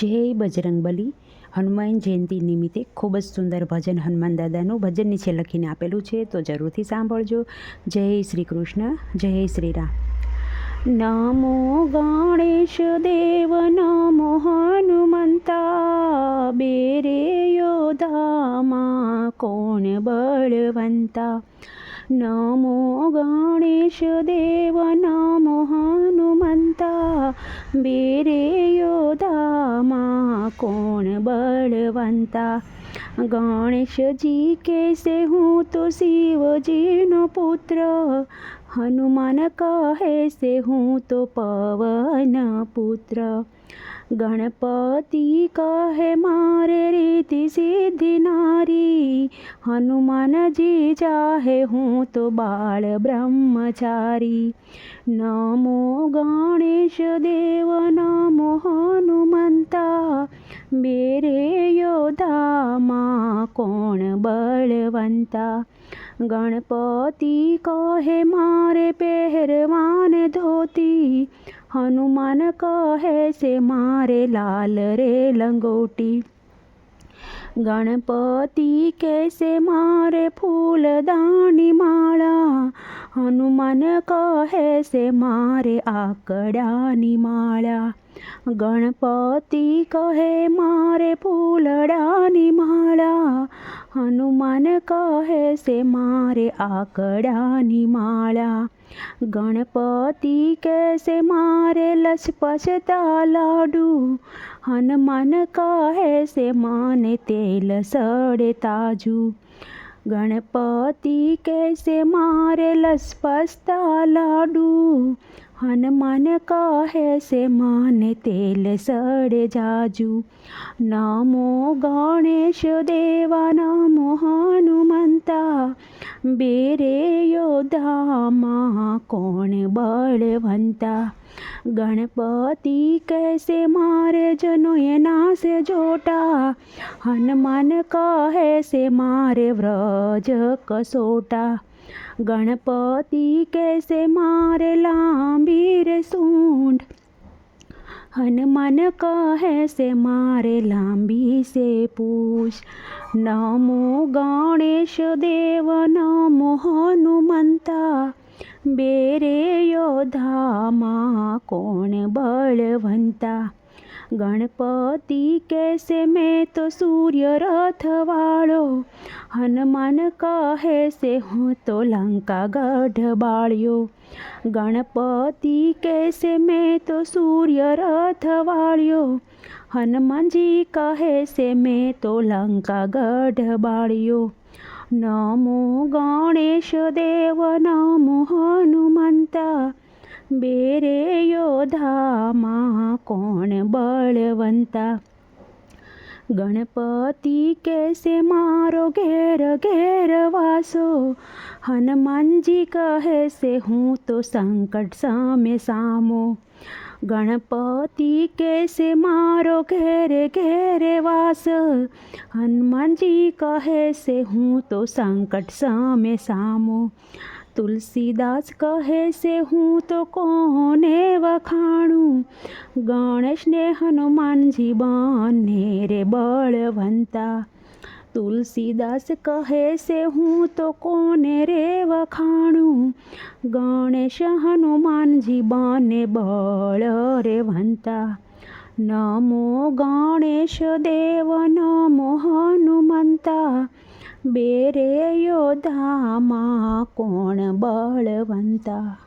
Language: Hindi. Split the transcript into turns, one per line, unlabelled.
જય બજરંગબલી હનુમાન જયંતિ નિમિત્તે ખૂબ જ સુંદર ભજન હનુમાન દાદાનું ભજન નીચે લખીને આપેલું છે. તો જરૂરથી સાંભળજો. જય શ્રી કૃષ્ણ. જય શ્રી રામ. નમો ગણેશ દેવ, નમો હનુમંતા. બેરે યોધામાં કોણ બળવંતા? નમો ગણેશ દેવ, નમો હનુમંતા બેરે યોધામાં કોણ બળવંતા ગણેશજી કહેશે હું તો શિવજીનો પુત્ર હનુમાન કહે છે હું તો પવન પુત્ર ગણપતિ કહે મારે રીતિ સિદ્ધિ નારી હનુમાનજી ચાહે હું તો બાળ બ્રહ્મચારી નમો ગણેશ દેવ નમો હનુમંતા બેરે યોધામાં કોણ બળવંતા ગણપતિ કહે મારે પહેરવાને ધોતી હનુમાન કહે છે મારે લાલ રે લંગોટી गणपति कैसे मारे फूलदानी माला? हनुमान कहे से मारे आकड़ानी माला? गणपति कहे मारे फूलडानी माला? હનુમાન કહે છે મારે આકડાની માળા ગણપતિ કહેશે મારે લસપસતા લાડુ હનુમાન કહે છે મને તેલ સડે તાજું ગણપતિ કહેશે મારે લસપસતા લાડુ हनुमान का है से मान तेल सड़ जाजू। नामो गणेश देवा, नामो हनुमंता। बेरे योद्धा महा कोण बलवंता। ગણપતિ કહેશે મારે જનોએ નાશે જોટા હનુમાન કહે છે મારે વ્રજ કસોટા ગણપતિ કહેશે મારે લાંબી રે સૂંઢ હનુમાન કહે છે મારે बेरे योधामा ಮಾ बलवंता गणपति कैसे मैं तो सूर्य रथ वालो हनुमान कहे से हूँ तो लंका गढ़ बाड़ियो गणपति कैसे मैं तो सूर्य रथ वालियो हनुमान जी कहे से मैं तो लंका गढ़ बाड़ियो नमो गणेश देव, नमो हनुमंत बेरे योधा योधामा कौन बलवंता गणपति कैसे मारो, घेर घेर वासो। हनुमान जी कहे से हूँ तो संकट सामे सामो। गणपति कैसे मारो घेरे घेरे वास? हनुमान जी कहे, से हूँ तो संकट सामे सामो। तुलसीदास कहे, से हूँ तो कोने वखाणू। गणेश ने हनुमान जी बने रे बलवंता। તુલસીદાસ કહે છે, હું તો કોને રે વખાણું ગણેશ હનુમાનજી બને બળ રે વંતા નમો ગણેશ દેવ, નમો હનુમંતા. બેરે યોધામાં કોણ બળવંતા?